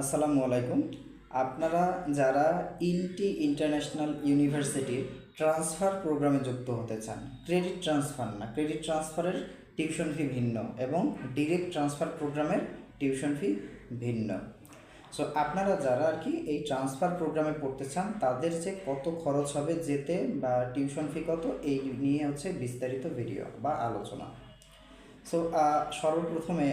আসসালামু আলাইকুম। আপনারা যারা ইনটি ইন্টারন্যাশনাল ইউনিভার্সিটির ট্রান্সফার প্রোগ্রামে যুক্ত হতে চান, ক্রেডিট ট্রান্সফার না, ক্রেডিট ট্রান্সফারের টিউশন ফি ভিন্ন এবং ডিরেক্ট ট্রান্সফার প্রোগ্রামের টিউশন ফি ভিন্ন। সো আপনারা যারা আর কি এই ট্রান্সফার প্রোগ্রামে পড়তে চান, তাদের যে কত খরচ হবে, যেতে বা টিউশন ফি কত, এই নিয়ে হচ্ছে বিস্তারিত ভিডিও বা আলোচনা। সো সর্বপ্রথমে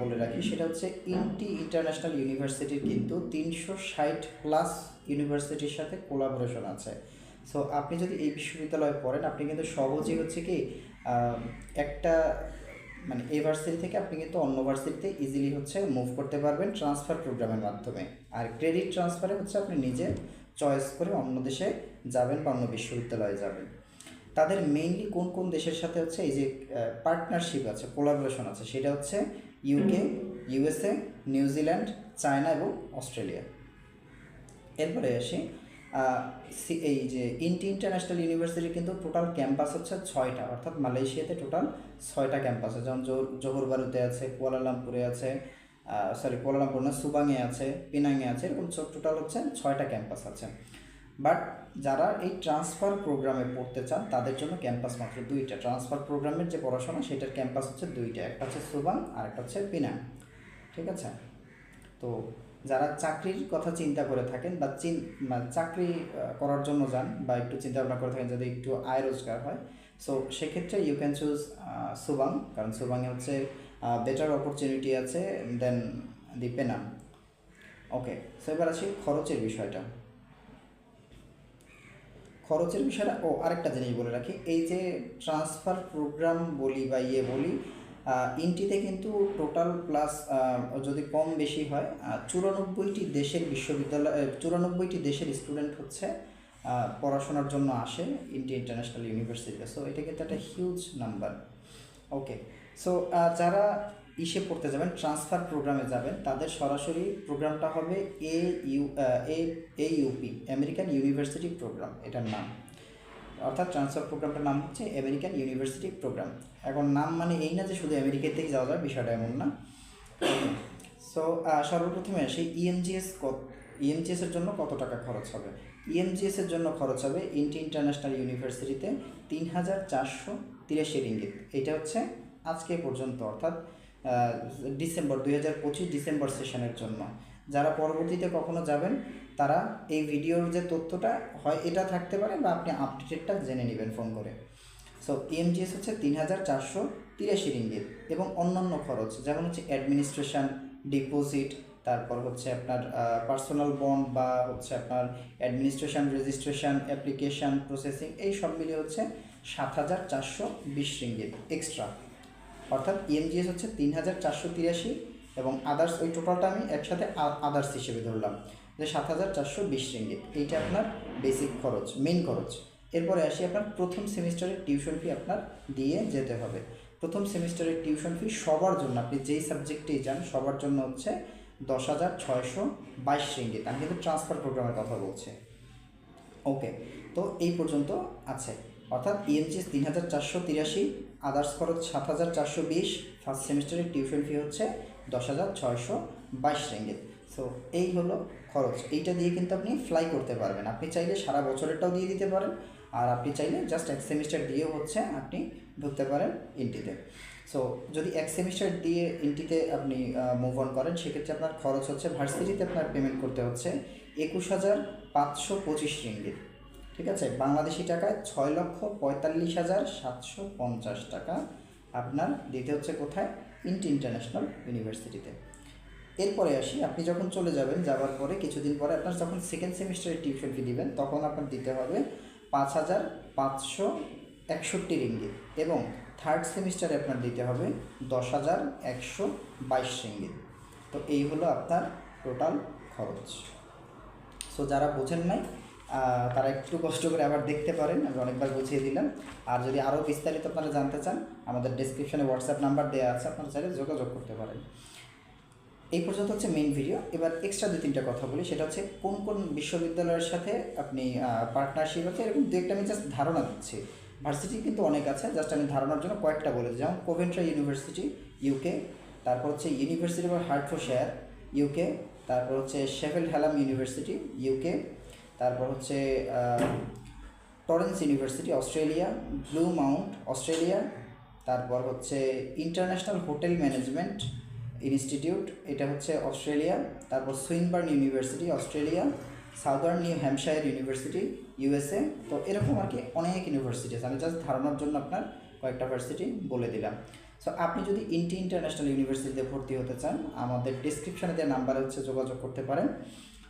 বলে রাখি, সেটা হচ্ছে ইন্টি ইন্টারন্যাশনাল ইউনিভার্সিটির কিন্তু তিনশো ষাট প্লাস ইউনিভার্সিটির সাথে কোলাবোরেশন আছে। সো আপনি যদি এই বিশ্ববিদ্যালয়ে পড়েন, আপনি কিন্তু সহজেই হচ্ছে কি একটা মানে এই ভার্সিটি থেকে আপনি কিন্তু অন্য ভার্সিটিতে ইজিলি হচ্ছে মুভ করতে পারবেন ট্রান্সফার প্রোগ্রামের মাধ্যমে। আর ক্রেডিট ট্রান্সফারে হচ্ছে আপনি নিজে চয়েস করে অন্য দেশে যাবেন বা অন্য বিশ্ববিদ্যালয়ে যাবেন। তাদের মেইনলি কোন কোন দেশের সাথে হচ্ছে এই যে পার্টনারশিপ আছে কোলাবোরেশন আছে, সেটা হচ্ছে UK USA New Zealand China এবং অস্ট্রেলিয়া এরপরে আসি এই যে ইন্টি ইন্টারন্যাশনাল ইউনিভার্সিটি কিন্তু টোটাল ক্যাম্পাস হচ্ছে ছয়টা, অর্থাৎ মালয়েশিয়াতে টোটাল ছয়টা ক্যাম্পাস আছে। যেমন জোর জোহরবারুতে আছে, কুয়ালালামপুরে আছে সরি কুয়ালালামপুর না, সুবাংয়ে আছে, পিনাংয়ে আছে, এরকম টোটাল হচ্ছে ছয়টা ক্যাম্পাস আছে। বাট যারা এই ট্রান্সফার প্রোগ্রামে পড়তে চান, তাদের জন্য ক্যাম্পাস মাত্র দুইটা। ট্রান্সফার প্রোগ্রামের যে পড়াশোনা, সেটার ক্যাম্পাস হচ্ছে দুইটা। একটা হচ্ছে সুবাং, আর একটা হচ্ছে পিনাং। ঠিক আছে? তো যারা চাকরির কথা চিন্তা করে থাকেন বা চিন চাকরি করার জন্য যান বা একটু চিন্তা ভাবনা করে থাকেন যদি একটু আয় রোজগার হয় সো সেক্ষেত্রে ইউ ক্যান চুজ সুবাং। কারণ সুবাংয়ে হচ্ছে বেটার অপরচুনিটি আছে দেন দি পেনাম ওকে সো এবার আসি খরচের বিষয়টা। খরচের বিষয়টা, ও আরেকটা জিনিস বলে রাখি, এই যে ট্রান্সফার প্রোগ্রাম বলি বা ইয়ে বলি ইনটিতে কিন্তু টোটাল প্লাস যদি কম বেশি হয় চুরানব্বইটি দেশের বিশ্ববিদ্যালয় চুরানব্বইটি দেশের স্টুডেন্ট হচ্ছে পড়াশোনার জন্য আসে ইন্টি ইন্টারন্যাশনাল ইউনিভার্সিটিতে সো এটা কিন্তু একটা হিউজ নাম্বার ওকে সো যারা ইসে পড়তে যাবেন ট্রান্সফার প্রোগ্রামে যাবেন, তাদের সরাসরি প্রোগ্রামটা হবে A U A A UP American university program এটার নাম। অর্থাৎ ট্রান্সফার প্রোগ্রামটার নাম হচ্ছে আমেরিকান ইউনিভার্সিটি প্রোগ্রাম এখন নাম মানে এই না যে শুধু আমেরিকাতেই যাওয়া যায়, বিষয়টা এমন না। সো সর্বপ্রথমে আসি ইএমজিএস ইএমজিএস এর জন্য কত টাকা খরচ হবে? ইএমজিএস এর জন্য খরচ হবে ইন্টি ইন্টারন্যাশনাল ইউনিভার্সিটিতে তিন হাজার চারশো তিরাশি রিঙ্গিত। এটা হচ্ছে আজকে পর্যন্ত, অর্থাৎ ডিসেম্বর, দুই হাজার পঁচিশ ডিসেম্বর সেশনের জন্য। যারা পরবর্তীতে কখনো যাবেন, তারা এই ভিডিওর যে তথ্যটা হয়, এটা থাকতে পারে বা আপনি আপডেটেডটা জেনে নেবেন ফোন করে। সো ইএমজিএস হচ্ছে তিন হাজার চারশো তিরাশি রিঙ্গিত এবং অন্যান্য খরচ, যেমন হচ্ছে অ্যাডমিনিস্ট্রেশন ডিপোজিট তারপর হচ্ছে আপনার পার্সোনাল বন্ড বা হচ্ছে আপনার অ্যাডমিনিস্ট্রেশন রেজিস্ট্রেশন অ্যাপ্লিকেশন প্রসেসিং এই সব মিলিয়ে হচ্ছে সাত হাজার চারশো বিশ রিঙ্গিত এক্সট্রা অর্থাৎ ইএমজিএস হচ্ছে তিন হাজার চারশো তিরাশি এবং আদার্স ওই টোটালটা আমি একসাথে আদার্স হিসেবে ধরলাম। যে সাত হাজার চারশো বিশ রিঙ্গিত এইটা আপনার বেসিক খরচ মেন খরচ। এরপরে আসি আপনার প্রথম সেমিস্টারের টিউশন ফি আপনার দিয়ে যেতে হবে। প্রথম সেমিস্টারের টিউশন ফি সবার জন্য, আপনি যেই সাবজেক্টেই যান, সবার জন্য হচ্ছে দশ হাজার ছয়শো বাইশ রিঙ্গিত আমি কিন্তু ট্রান্সফার প্রোগ্রামের কথা বলছি। ওকে তো এই পর্যন্ত আছে। অর্থাৎ ইএমজিএস তিন হাজার চারশো তিরাশি আদার্স খরচ সাত হাজার চারশো বিশ ফার্স্ট সেমিস্টারের টিউশন ফি হচ্ছে দশ হাজার ছয়শো বাইশ রেঙ্গিত সো এই হলো খরচ। এইটা দিয়ে কিন্তু আপনি ফ্লাই করতে পারবেন। আপনি চাইলে সারা বছরেরটাও দিয়ে দিতে পারেন, আর আপনি চাইলে জাস্ট এক সেমিস্টার দিয়েও হচ্ছে আপনি ঢুকতে পারেন ইন্টিতে সো যদি এক সেমিস্টার দিয়ে ইন্টিতে আপনি মুভ অন করেন, সেক্ষেত্রে আপনার খরচ হচ্ছে, ভার্সিটিতে আপনার পেমেন্ট করতে হচ্ছে একুশ হাজার পাঁচশো পঁচিশ রিঙ্গিত ঠিক আছে? বাংলাদেশি টাকায় ছয় লক্ষ পঁয়তাল্লিশ হাজার সাতশো পঞ্চাশ টাকা। আপনার দিতে হচ্ছে কোথায়? ইন্টি ইন্টারন্যাশনাল ইউনিভার্সিটিতে। এরপরে আসি, আপনি যখন চলে যাবেন যাওয়ার পরে কিছুদিন পরে আপনার যখন সেকেন্ড সেমিস্টারের টিউশন ফি দিবেন, তখন আপনার দিতে হবে পাঁচ হাজার পাঁচশো একষট্টি রিঙ্গিত এবং থার্ড সেমিস্টারে আপনার দিতে হবে দশ হাজার একশো বাইশ রিঙ্গিত। তো এই হলো আপনার টোটাল খরচ। সো যারা বোঝেন নাই তারা একটু কষ্ট করে আবার দেখতে পারেন, আমি অনেকবার বুঝিয়ে দিলাম। আর যদি আরও বিস্তারিত আপনারা জানতে চান, আমাদের ডিসক্রিপশনে হোয়াটসঅ্যাপ নাম্বার দেওয়া আছে, আপনারা চাইলে যোগাযোগ করতে পারেন। এই পর্যন্ত হচ্ছে মেইন ভিডিও এবার এক্সট্রা দু তিনটা কথা বলি। সেটা হচ্ছে কোন কোন বিশ্ববিদ্যালয়ের সাথে আপনি পার্টনারশিপ আছে? এরকম দু একটা আমি জাস্ট ধারণা দিচ্ছি। ভার্সিটি কিন্তু অনেক আছে জাস্ট আমি ধারণার জন্য কয়েকটা বলেছি। যেমন কোভেন্ট্রা ইউনিভার্সিটি ইউকে তারপর হচ্ছে ইউনিভার্সিটি অফ হার্টফোশায়ার ইউকে তারপর হচ্ছে শেফেল হ্যালাম ইউনিভার্সিটি ইউকে তারপর হচ্ছে Torrens university Australia Blue Mount Australia তারপর হচ্ছে ইন্টারন্যাশনাল হোটেল ম্যানেজমেন্ট ইনস্টিটিউট এটা হচ্ছে অস্ট্রেলিয়া তারপর Swinburne university Australia Southern New Hampshire university USA তো এরকম আর কি অনেক ইউনিভার্সিটি আছে আমি জাস্ট ধারণার জন্য আপনার কয়েকটা ভার্সিটি বলে দিলাম। সো আপনি যদি ইন্টি ইন্টারন্যাশনাল ইউনিভার্সিটিতে ভর্তি হতে চান, আমাদের ডিসক্রিপশনে দেওয়া নাম্বারে হচ্ছে যোগাযোগ করতে পারেন।